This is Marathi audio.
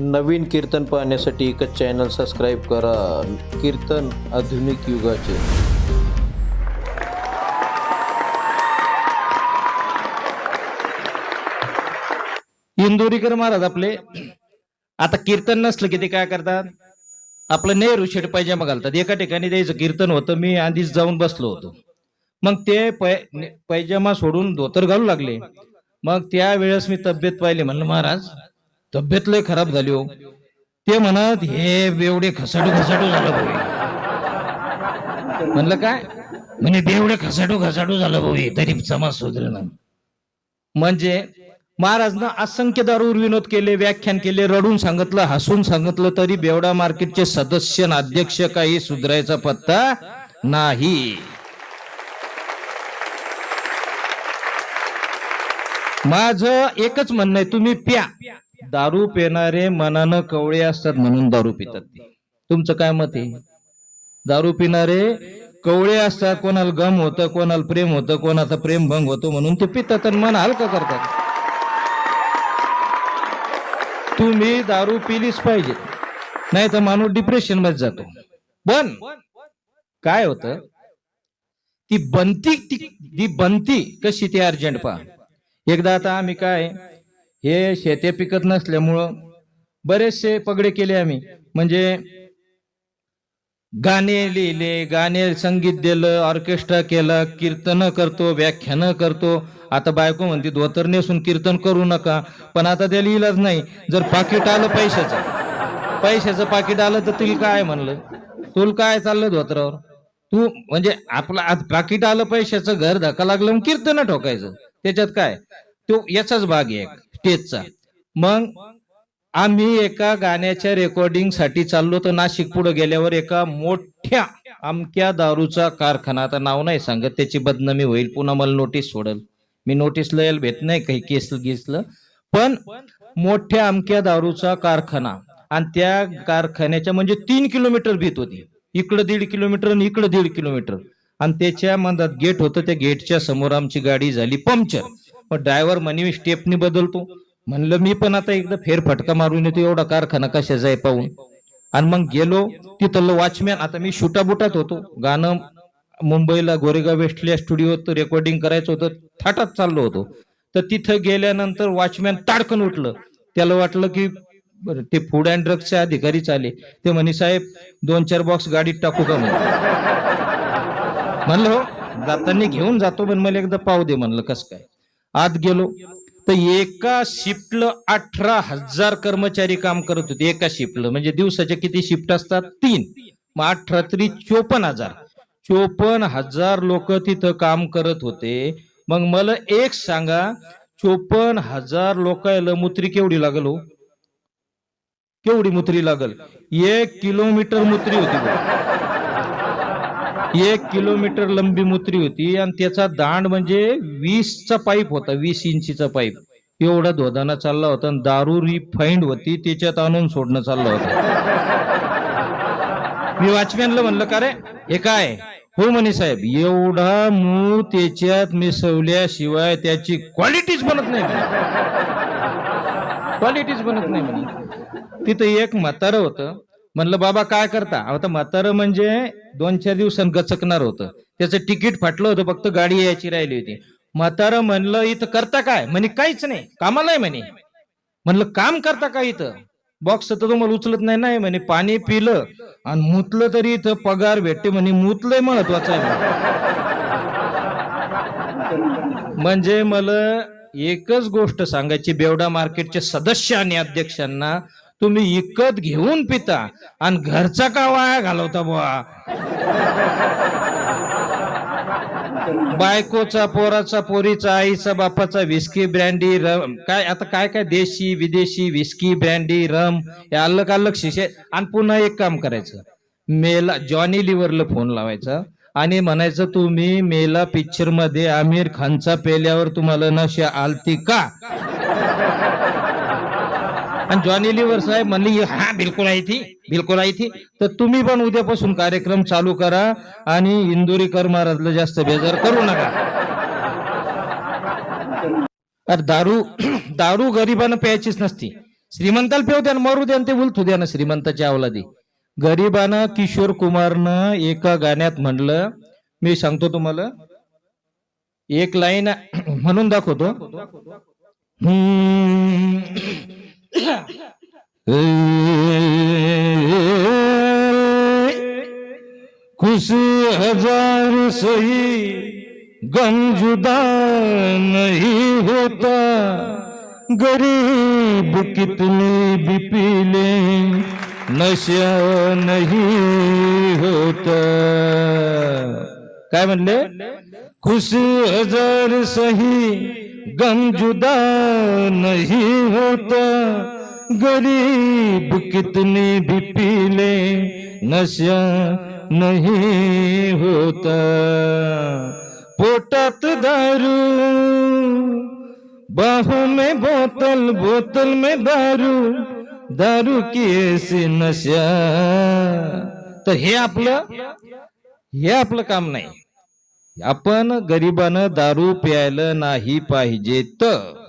नवीन कीर्तन पाहण्यासाठी एकच चॅनल सबस्क्राईब करा. कीर्तन आधुनिक युगाचे. इंदोरीकर महाराज आपले. आता कीर्तन नसलं की ते काय करतात? आपलं नेहरू शेट पायजामा घालतात. एका ठिकाणी द्यायचं कीर्तन होतं मी आधीच जाऊन बसलो होतो. मग ते पै ने- सोडून धोतर घालू लागले. मग त्यावेळेस मी तब्येत पाहिली म्हणलं महाराज तब्येत लय खराब झाली हो. ते म्हणत हे बेवडे खसाटू खसाटू झालं भाऊ म्हणलं काय? म्हणजे बेवडे खसाटू खसाटू झालं भाऊ हे, तरी समाज सुधरण म्हणजे महाराजनं असंख्य दारूवर विनोद केले व्याख्यान केले रडून सांगितलं हसून सांगितलं तरी बेवडा मार्केटचे सदस्य आणि अध्यक्ष काही सुधरायचा पत्ता नाही. माझं एकच म्हणणं आहे तुम्ही प्या. दारू पिणारे मनानं कवळे असतात म्हणून दारू पितात ते. तुमचं काय मत आहे? दारू पिणारे कवळे असतात कोणाला गम होतं कोणाला प्रेम होतं कोणाचा प्रेम भंग होतो म्हणून ते पितात आणि मन हलकं करतात. तुम्ही दारू पिलीच पाहिजे नाही तर माणूस डिप्रेशनमध्ये जातो. पण काय होतं? ती बनती ती ती बनती कशी ती अर्जंट पहा. एकदा आता आम्ही काय हे शेते पिकत नसल्यामुळं बरेचसे पगडे केले आम्ही. म्हणजे गाणे लिहिले गाणे संगीत दिलं ऑर्केस्ट्रा केलं कीर्तन करतो व्याख्यानं करतो. आता बायको म्हणते धोतर नेसून कीर्तन करू नका. पण आता त्याला इलाज नाही. जर पाकिट आलं पैशाचं पैशाचं पाकिट आलं तर तुला काय म्हणलं? तुला काय चाललं धोतरावर? तू म्हणजे आपलं आज पाकिट आलं पैशाचं घर धक्का लागलं मग कीर्तन ठोकायचं. त्याच्यात काय? तो याचाच भाग आहे एक, स्टेजचा. मग आम्ही एका गाण्याच्या रेकॉर्डिंगसाठी चाललो तर नाशिक पुढे गेल्यावर एका मोठ्या अमक्या दारूचा कारखाना आता नाव नाही सांगत त्याची बदनामी होईल. पुन्हा मला नोटीस सोडल. मी नोटीस लयल भेट नाही काही केस घेसलं पण मोठ्या अमक्या दारूचा कारखाना आणि त्या कारखान्याच्या म्हणजे तीन किलोमीटर भीत होती. इकडं दीड किलोमीटर आणि इकडं दीड किलोमीटर. आणि त्याच्या मधात गेट होतं. त्या गेटच्या समोर आमची गाडी झाली पंक्चर. मग ड्रायव्हर म्हणे मी स्टेपनी बदलतो. म्हणलं मी पण आता एकदा फेरफटका मारून येतो एवढा कारखाना कशाचा आहे पाहून. आणि मग गेलो तिथलं वॉचमॅन आता मी शुटाबुटात होतो. गाणं मुंबईला गोरेगाव वेस्टल्या स्टुडिओत रेकॉर्डिंग करायचं होतं थाटात चाललो होतो. तर तिथं गेल्यानंतर वॉचमॅन ताडकन उठलं. त्याला वाटलं की बरं ते फूड अँड ड्रग्सचे अधिकारीच आले. ते म्हणे साहेब दोन चार बॉक्स गाडीत टाकू का म्हणे म्हणलं हो जाताना घेऊन जातो पण मला एकदा पाहू दे म्हणलं कस काय? आत गेलो. तर एका शिफ्टला अठरा हजार कर्मचारी काम करत होते. एका शिफ्टला. म्हणजे दिवसाच्या किती शिफ्ट असतात? तीन. मग अठरा तरी चोपन्न हजार. चोपन्न हजार लोक तिथं काम करत होते. मग मला एक सांगा चोपन्न हजार लोकायला मुत्री केवढी लागल हो? केवढी मुत्री लागल? एक किलोमीटर मुत्री होती एक किलोमीटर लंबी मुत्री होती आणि त्याचा दांड म्हणजे वीसचा पाईप होता वीस इंचीचा पाईप. एवढा धोदाना चालला होता आणि दारू रिफाईंड होती त्याच्यात आणून सोडणं चाललं होतं. मी वॉचमॅनला म्हणलं का रे? हे काय? हो म्हणे साहेब एवढा मूळ त्याच्यात मिसवल्याशिवाय त्याची क्वालिटीच बनत नाही क्वालिटीच बनत नाही म्हणे. तिथं एक म्हातारं होतं म्हणलं बाबा काय करता? आता म्हातारं म्हणजे दोन चार दिवसांनी गचकणार होतं. त्याचं तिकीट फाटलं होतं फक्त गाडी यायची राहिली होती. म्हातारं म्हणलं इथं करता काय? म्हणे काहीच नाही. कामाला आहे म्हणे. म्हणलं काम करता काय इथं? बॉक्स तर तुम्हाला उचलत नाही नाही म्हणे. पाणी पिलं आणि मुतलं तरी इथं पगार भेटते म्हणे. मुतलंय महत्वाचं आहे म्हणजे मला एकच गोष्ट सांगायची. बेवडा मार्केटचे सदस्य आणि अध्यक्षांना तुम्ही इकत घेऊन पिता आणि घरचा का वाया घालवता बुवा? बायकोचा पोराचा पोरीचा आईचा बापाचा विस्की ब्रँडी रम काय आता काय काय देशी विदेशी विस्की ब्रँडी रम हे अलग अलग शिशे आणि पुन्हा एक काम करायचं. मेला जॉनी लिव्हरला फोन लावायचा आणि म्हणायचं तुम्ही मेला पिक्चरमध्ये आमिर खानचा पेल्यावर तुम्हाला नशा आलती का? आणि जॉनी लिव्हर साहेब म्हणली हा बिलकुल आहे ती बिलकुल आहे ती तर तुम्ही पण उद्यापासून कार्यक्रम चालू करा आणि इंदोरीकर महाराजला जास्त बेजार करू नका. अरे दारू दारू गरिबानं प्यायचीच नसती. श्रीमंताला पेव द्या मरू द्या ते उलथू द्या ना श्रीमंताच्या अवलादी. गरीबानं किशोर कुमारनं एका गाण्यात म्हणलं मी सांगतो तुम्हाला एक लाईन म्हणून दाखवतो. हम्म. खुश हजार सही गम जुदा नहीं होता। गरीब कितने भी पी ले नशा नहीं होता। काय म्हणले खुश हजार सही गम जुदा नहीं होता। गरीब कितने भी पी ले, नशा नहीं होता। पोटात दारू, बाहों में बोतल बोतल में दारू। दारू की ऐसी नशा। तर हे आपलं हे आपलं काम नाही. आपण गरिबानं दारू प्यायला नाही पाहिजे तर